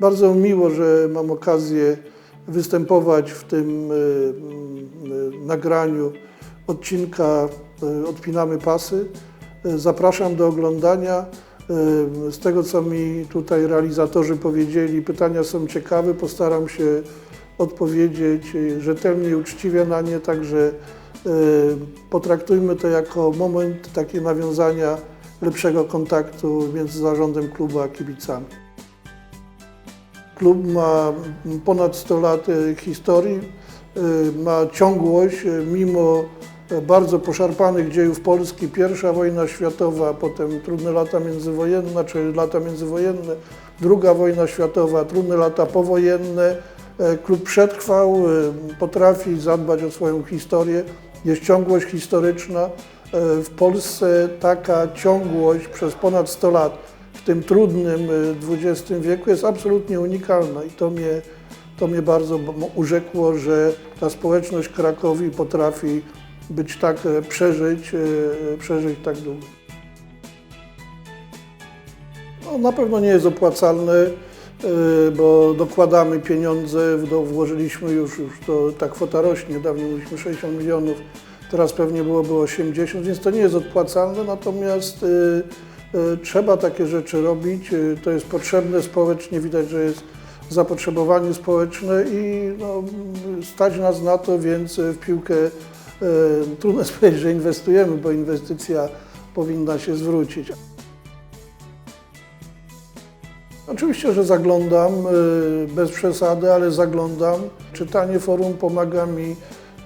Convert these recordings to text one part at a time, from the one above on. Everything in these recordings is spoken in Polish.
Bardzo miło, że mam okazję występować w tym y, y, nagraniu odcinka y, Odpinamy Pasy. Zapraszam do oglądania. Z tego, co mi tutaj realizatorzy powiedzieli, pytania są ciekawe. Postaram się odpowiedzieć rzetelnie i uczciwie na nie, także potraktujmy to jako moment takiego nawiązania lepszego kontaktu między zarządem klubu a kibicami. Klub ma ponad 100 lat e, historii, e, ma ciągłość e, mimo bardzo poszarpanych dziejów Polski. Pierwsza wojna światowa, potem trudne lata międzywojenne, znaczy lata międzywojenne, druga wojna światowa, trudne lata powojenne. Klub przetrwał, potrafi zadbać o swoją historię, jest ciągłość historyczna. W Polsce taka ciągłość przez ponad 100 lat w tym trudnym y, XX wieku jest absolutnie unikalna i to mnie, to mnie bardzo urzekło, że ta społeczność Krakowi potrafi być tak, e, przeżyć, e, przeżyć tak długo. No, na pewno nie jest opłacalne, e, bo dokładamy pieniądze, włożyliśmy już, już to, ta kwota rośnie, dawniej mieliśmy 60 milionów, teraz pewnie byłoby 80, więc to nie jest odpłacalne, natomiast e, e, trzeba takie rzeczy robić, e, to jest potrzebne społecznie, widać, że jest zapotrzebowanie społeczne i no, stać nas na to, więc e, w piłkę trudno powiedzieć, że inwestujemy, bo inwestycja powinna się zwrócić. Oczywiście, że zaglądam, y, bez przesady, ale zaglądam. Czytanie forum pomaga mi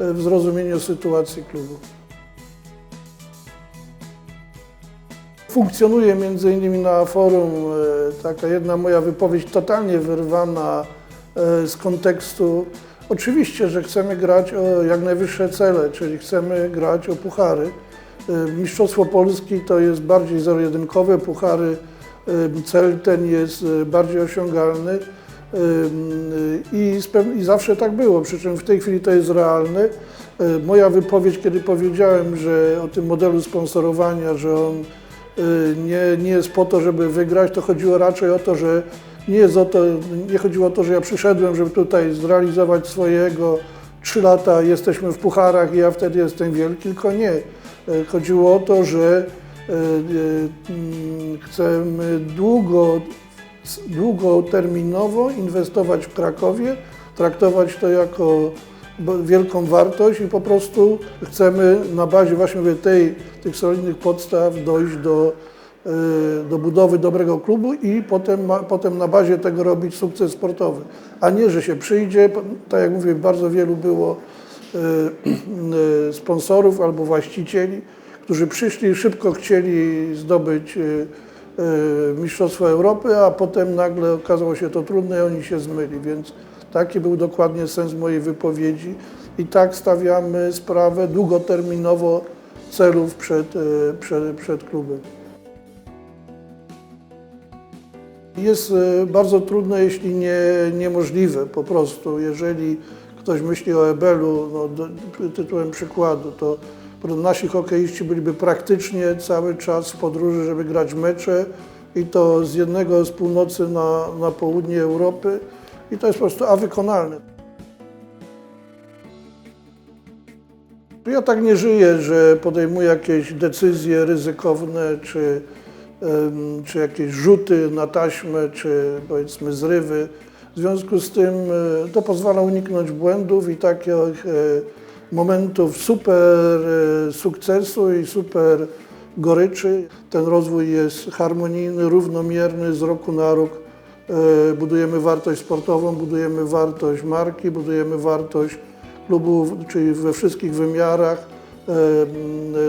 y, w zrozumieniu sytuacji klubu. Funkcjonuje między innymi na forum y, taka jedna moja wypowiedź totalnie wyrwana y, z kontekstu. Oczywiście, że chcemy grać o jak najwyższe cele, czyli chcemy grać o puchary. Y, Mistrzostwo Polski to jest bardziej zero-jedynkowe, puchary cel ten jest bardziej osiągalny y, i, i zawsze tak było, przy czym w tej chwili to jest realne. Moja wypowiedź, kiedy powiedziałem, że o tym modelu sponsorowania, że on nie, nie jest po to, żeby wygrać, to chodziło raczej o to, że nie, jest o to, nie chodziło o to, że ja przyszedłem, żeby tutaj zrealizować swojego, trzy lata jesteśmy w pucharach i ja wtedy jestem wielki, tylko nie. Y, Chodziło o to, że y, y, chcemy długo, długoterminowo inwestować w Krakowie, traktować to jako wielką wartość i po prostu chcemy na bazie właśnie mówię, tej, tych solidnych podstaw dojść do, y, do budowy dobrego klubu i potem, potem na bazie tego robić sukces sportowy. A nie, że się przyjdzie, tak jak mówię, bardzo wielu było y, y, sponsorów albo właścicieli, którzy przyszli szybko chcieli zdobyć y, y, Mistrzostwo Europy, a potem nagle okazało się to trudne i oni się zmyli, więc taki był dokładnie sens mojej wypowiedzi i tak stawiamy sprawę długoterminowo celów przed, y, przed, przed klubem. Jest e, bardzo trudne, jeśli nie niemożliwe po prostu. Jeżeli ktoś myśli o Ebelu, no, tytułem przykładu, to nasi hokeiści byliby praktycznie cały czas w podróży, żeby grać mecze i to z jednego z północy na, na południe Europy i to jest po prostu awykonalne. Ja tak nie żyję, że podejmuję jakieś decyzje ryzykowne, czy, czy jakieś rzuty na taśmę, czy powiedzmy zrywy. W związku z tym e, to pozwala uniknąć błędów i takich momentów super e, sukcesu i super goryczy. Ten rozwój jest harmonijny, równomierny z roku na rok. E, Budujemy wartość sportową, budujemy wartość marki, budujemy wartość klubu, czyli we wszystkich wymiarach. E,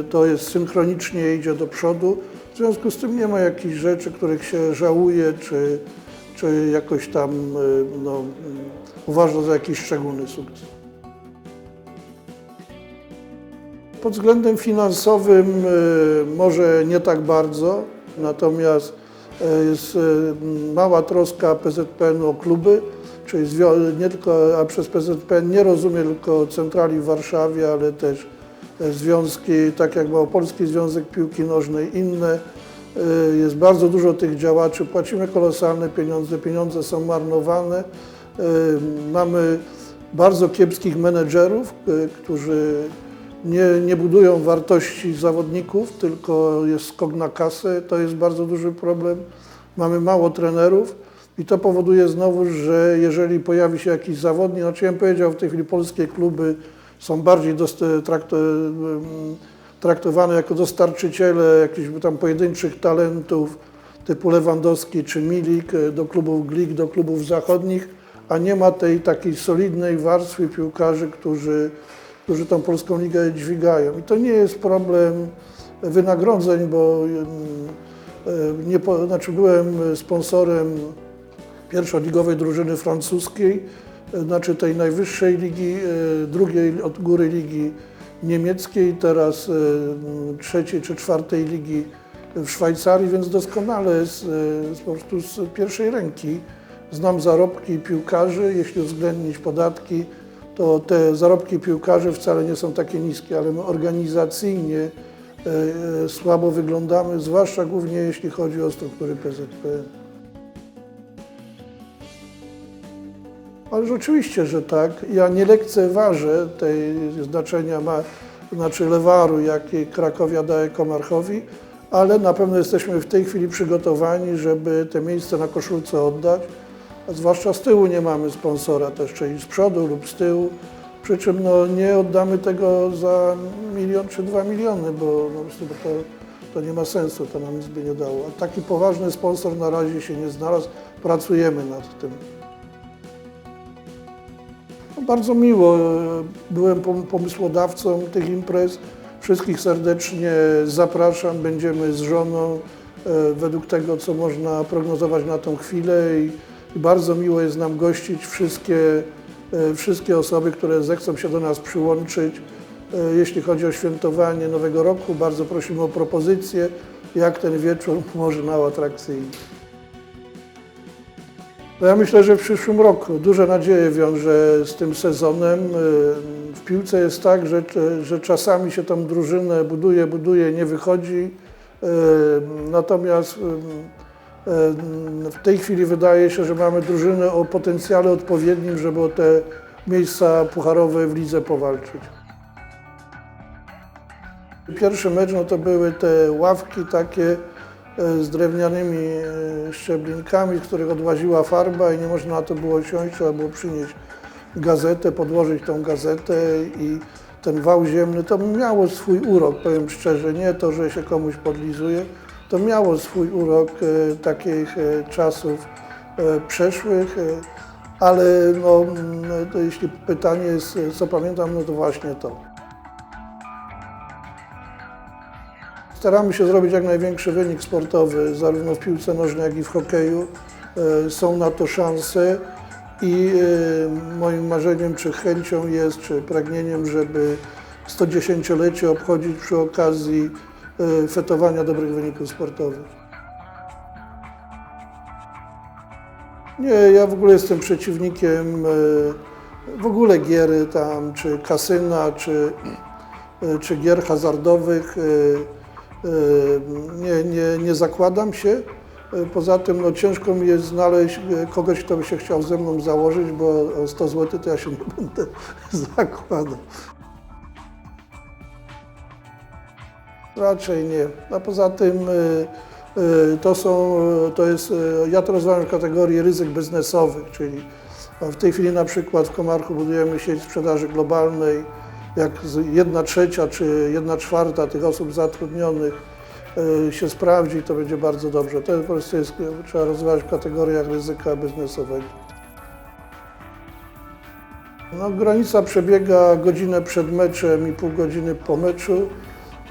To jest synchronicznie idzie do przodu. W związku z tym nie ma jakichś rzeczy, których się żałuje, czy, czy jakoś tam no, uważa za jakiś szczególny sukces. Pod względem finansowym e, może nie tak bardzo, natomiast e, jest e, mała troska PZPN o kluby, czyli nie tylko, a przez PZPN nie rozumie tylko centrali w Warszawie, ale też związki, tak jak Małopolski Związek Piłki Nożnej, inne Jest bardzo dużo tych działaczy, płacimy kolosalne pieniądze, pieniądze są marnowane. Mamy bardzo kiepskich menedżerów, którzy nie, nie budują wartości zawodników, tylko jest skok na kasę. To jest bardzo duży problem. Mamy mało trenerów i to powoduje znowu, że jeżeli pojawi się jakiś zawodnik, znaczy ja bym powiedział, w tej chwili polskie kluby są bardziej em, traktowane jako dostarczyciele jakichś tam pojedynczych talentów typu Lewandowski czy Milik e, do klubów Glik, do klubów zachodnich, a nie ma tej takiej solidnej warstwy piłkarzy, którzy, którzy tą polską ligę dźwigają. I to nie jest problem wynagrodzeń, bo nie, znaczy byłem sponsorem pierwszoligowej drużyny francuskiej, e, znaczy tej najwyższej ligi, e, drugiej od góry ligi niemieckiej, teraz e, trzeciej czy czwartej ligi w Szwajcarii, więc doskonale z, z, po prostu z pierwszej ręki znam zarobki piłkarzy, jeśli uwzględnić podatki, to te zarobki piłkarzy wcale nie są takie niskie, ale my organizacyjnie e, e, słabo wyglądamy, zwłaszcza głównie jeśli chodzi o struktury PZPN. Ale oczywiście, że tak. Ja nie lekceważę tej znaczenia, ma, znaczy lewaru, jaki Krakowia daje Komarchowi, ale na pewno jesteśmy w tej chwili przygotowani, żeby te miejsce na koszulce oddać. A zwłaszcza z tyłu nie mamy sponsora też, czyli z przodu lub z tyłu. Przy czym no, nie oddamy tego za milion czy dwa miliony, bo, no, to, to nie ma sensu, to nam nic by nie dało. A taki poważny sponsor na razie się nie znalazł, pracujemy nad tym. No, Bardzo miło. e, Byłem pom- pomysłodawcą tych imprez. Wszystkich serdecznie zapraszam. Będziemy z żoną e, według tego, co można prognozować na tą chwilę i, i bardzo miło jest nam gościć wszystkie, e, wszystkie osoby, które zechcą się do nas przyłączyć. E, Jeśli chodzi o świętowanie Nowego Roku, bardzo prosimy o propozycje, jak ten wieczór może na atrakcyjny. No ja myślę, że w przyszłym roku duże nadzieje wiąże z tym sezonem. Y, W piłce jest tak, że, że czasami się tą drużynę buduje, buduje, nie wychodzi. Natomiast w tej chwili wydaje się, że mamy drużynę o potencjale odpowiednim, żeby o te miejsca pucharowe w lidze powalczyć. Pierwszy mecz no to były te ławki takie e, z drewnianymi e, szczeblinkami, z których odłaziła farba i nie można na to było siąść, trzeba było przynieść gazetę, podłożyć tą gazetę i ten wał ziemny, to miało swój urok, powiem szczerze, nie to, że się komuś podlizuje, to miało swój urok e, takich e, czasów e, przeszłych, ale no, to jeśli pytanie jest, co pamiętam, no to właśnie to. Staramy się zrobić jak największy wynik sportowy, zarówno w piłce nożnej, jak i w hokeju. Są na to szanse i moim marzeniem, czy chęcią jest, czy pragnieniem, żeby 110-lecie obchodzić przy okazji fetowania dobrych wyników sportowych. Nie, ja w ogóle jestem przeciwnikiem e, w ogóle giery tam, czy kasyna, czy, e, czy gier hazardowych. Nie, nie, nie zakładam się. Poza tym no, ciężko mi jest znaleźć kogoś, kto by się chciał ze mną założyć, bo o 100 zł to ja się nie będę zakładał. Raczej nie. A poza tym y, y, to są, y, to jest, ja to rozważam w kategorii ryzyk biznesowych, czyli w tej chwili na przykład w Komarchu budujemy sieć sprzedaży globalnej, jak jedna trzecia czy jedna czwarta tych osób zatrudnionych się sprawdzi, to będzie bardzo dobrze. To po prostu jest, trzeba rozważać w kategoriach ryzyka biznesowego. No, granica przebiega godzinę przed meczem i pół godziny po meczu,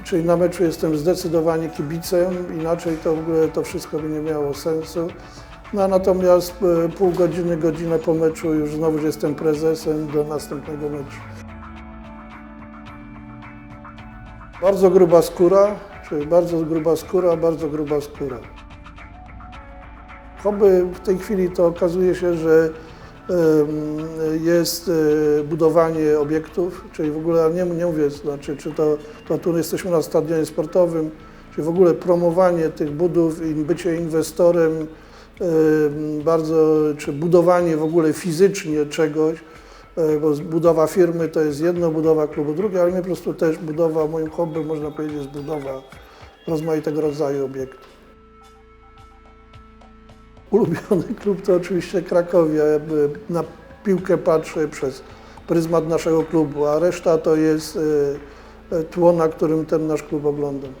czyli na meczu jestem zdecydowanie kibicem, inaczej to to wszystko by nie miało sensu. No, natomiast e, pół godziny, godzinę po meczu już znowu jestem prezesem do następnego meczu. Bardzo gruba skóra, czyli bardzo gruba skóra, bardzo gruba skóra. Hobby w tej chwili to okazuje się, że jest e, budowanie obiektów, czyli w ogóle nie, nie mówię, znaczy, czy to, to tu jesteśmy na stadionie sportowym, Czyli w ogóle promowanie tych budów i bycie inwestorem, bardzo, czy budowanie w ogóle fizycznie czegoś, y, bo budowa firmy to jest jedno, budowa klubu drugie, ale mnie po prostu też budowa, moim hobby można powiedzieć jest budowa rozmaitego rodzaju obiektów. Ulubiony klub to oczywiście Krakowia. Jakby na piłkę patrzę przez pryzmat naszego klubu, a reszta to jest y, y, tło, na którym ten nasz klub oglądam.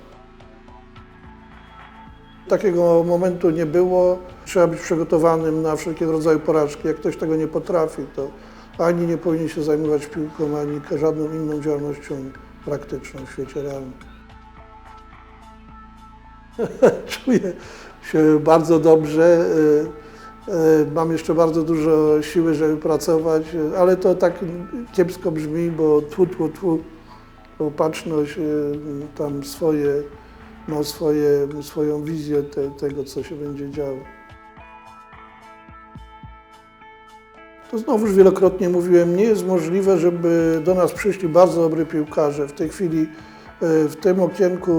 Takiego momentu nie było. Trzeba być przygotowanym na wszelkiego rodzaju porażki. Jak ktoś tego nie potrafi, to ani nie powinien się zajmować piłką, ani żadną inną działalnością praktyczną w świecie realnym. Czuję się bardzo dobrze. y, y, Mam jeszcze bardzo dużo siły, żeby pracować, y, ale to tak kiepsko brzmi, bo tfu, tfu, tfu, opatrzność tam swoje, ma swoje, swoją wizję te, tego, co się będzie działo. To znowuż wielokrotnie mówiłem, nie jest możliwe, żeby do nas przyszli bardzo dobrzy piłkarze. W tej chwili w tym okienku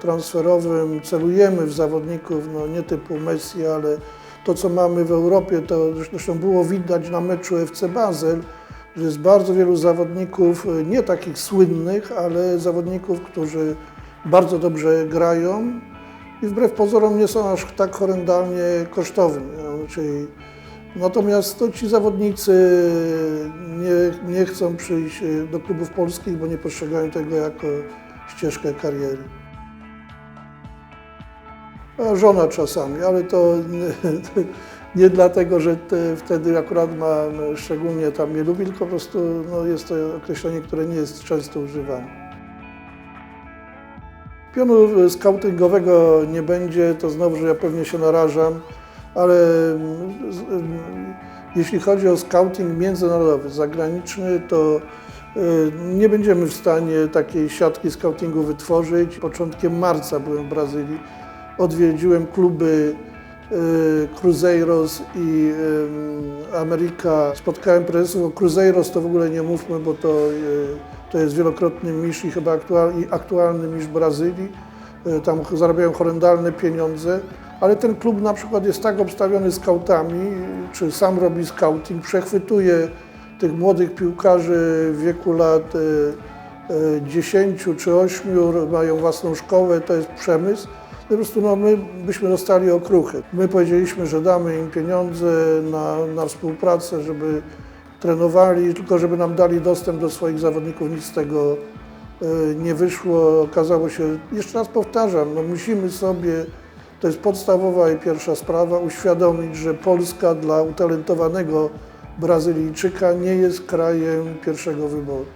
transferowym celujemy w zawodników, no nie typu Messi, ale to co mamy w Europie, to zresztą było widać na meczu FC Basel, że jest bardzo wielu zawodników, y, nie takich słynnych, ale zawodników, którzy bardzo dobrze grają i wbrew pozorom nie są aż tak horrendalnie kosztowni. No, Natomiast to ci zawodnicy nie, nie chcą przyjść y, do klubów polskich, bo nie postrzegają tego jako ścieżkę kariery. A żona czasami, ale to nie, nie dlatego, że te, wtedy akurat ma szczególnie tam mnie lubi, tylko po prostu no, jest to określenie, które nie jest często używane. Pionu scoutingowego nie będzie, to znowu, że ja pewnie się narażam, ale jeśli chodzi o scouting międzynarodowy, zagraniczny, to nie będziemy w stanie takiej siatki scoutingu wytworzyć. Początkiem marca byłem w Brazylii, odwiedziłem kluby y, Cruzeiros i y, Ameryka. Spotkałem prezesów, o Cruzeiros to w ogóle nie mówmy, bo to, y, to jest wielokrotny mistrz i chyba aktual, i aktualny mistrz Brazylii. Y, Tam zarabiają horrendalne pieniądze, ale ten klub na przykład jest tak obstawiony skautami, czy sam robi scouting, przechwytuje tych młodych piłkarzy w wieku lat y, y, 10 czy 8, mają własną szkołę, to jest przemysł. Po prostu no, my byśmy dostali okruchy. My powiedzieliśmy, że damy im pieniądze na, na współpracę, żeby trenowali, tylko żeby nam dali dostęp do swoich zawodników. Nic z tego y, nie wyszło. Okazało się, jeszcze raz powtarzam, no musimy sobie, to jest podstawowa i pierwsza sprawa, uświadomić, że Polska dla utalentowanego Brazylijczyka nie jest krajem pierwszego wyboru.